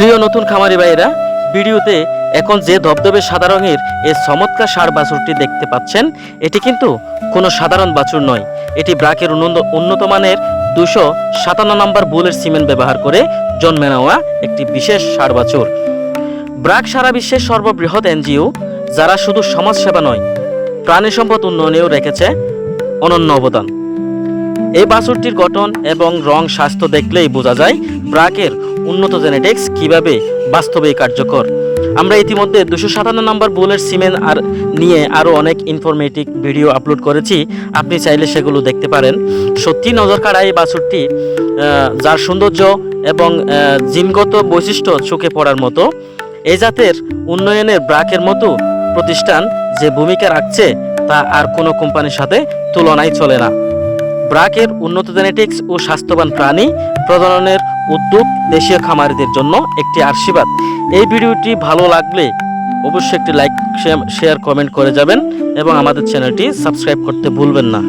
প্রিয় নতুন খামারি ভাইয়েরা, ভিডিওতে এখন যে ধবধবে সাদা রঙের এই চমৎকার সার বাছুরটি দেখতে পাচ্ছেন, এটি কিন্তু কোনো সাধারণ বাছুর নয়। এটি ব্রাকের উন্নত মানের দুশো সাতান্ন নম্বর বুলের সিমেন্ট ব্যবহার করে জন্মে নেওয়া একটি বিশেষ সার বাছুর। ব্রাক সারা বিশ্বের সর্ববৃহৎ এনজিও, যারা শুধু সমাজসেবা নয়, প্রাণী সম্পদ উন্নয়নেও রেখেছে অনন্য অবদান। এই বাছুরটির গঠন এবং রং স্বাস্থ্য দেখলেই বোঝা যায় ব্রাকের উন্নত জেনেটিক্স কীভাবে বাস্তবে কার্যকর? আমরা ইতিমধ্যে দুশো সাতান্ন নম্বর বুলের সিমেন আর নিয়ে আরও অনেক ইনফরমেটিভ ভিডিও আপলোড করেছি। আপনি চাইলে সেগুলো দেখতে পারেন। সত্যি নজর কাড়া এই বাছুরটি যার সৌন্দর্য এবং জিনগত বৈশিষ্ট্য চোখে পড়ার মতো। এই জাতের উন্নয়নের ব্রাকের মতো প্রতিষ্ঠান যে ভূমিকা রাখছে তা আর কোনো কোম্পানির সাথে তুলনায় চলে না। ব্রাকের উন্নত জেনেটিক্স ও স্বাস্থ্যবান প্রাণী প্রজননের উদ্যোগ দেশীয় খামারিদের জন্য একটি আশীর্বাদ। এই ভিডিওটি ভালো লাগলে অবশ্যই একটি লাইক, শেয়ার কমেন্ট করে যাবেন এবং আমাদের চ্যানেলটি সাবস্ক্রাইব করতে ভুলবেন না।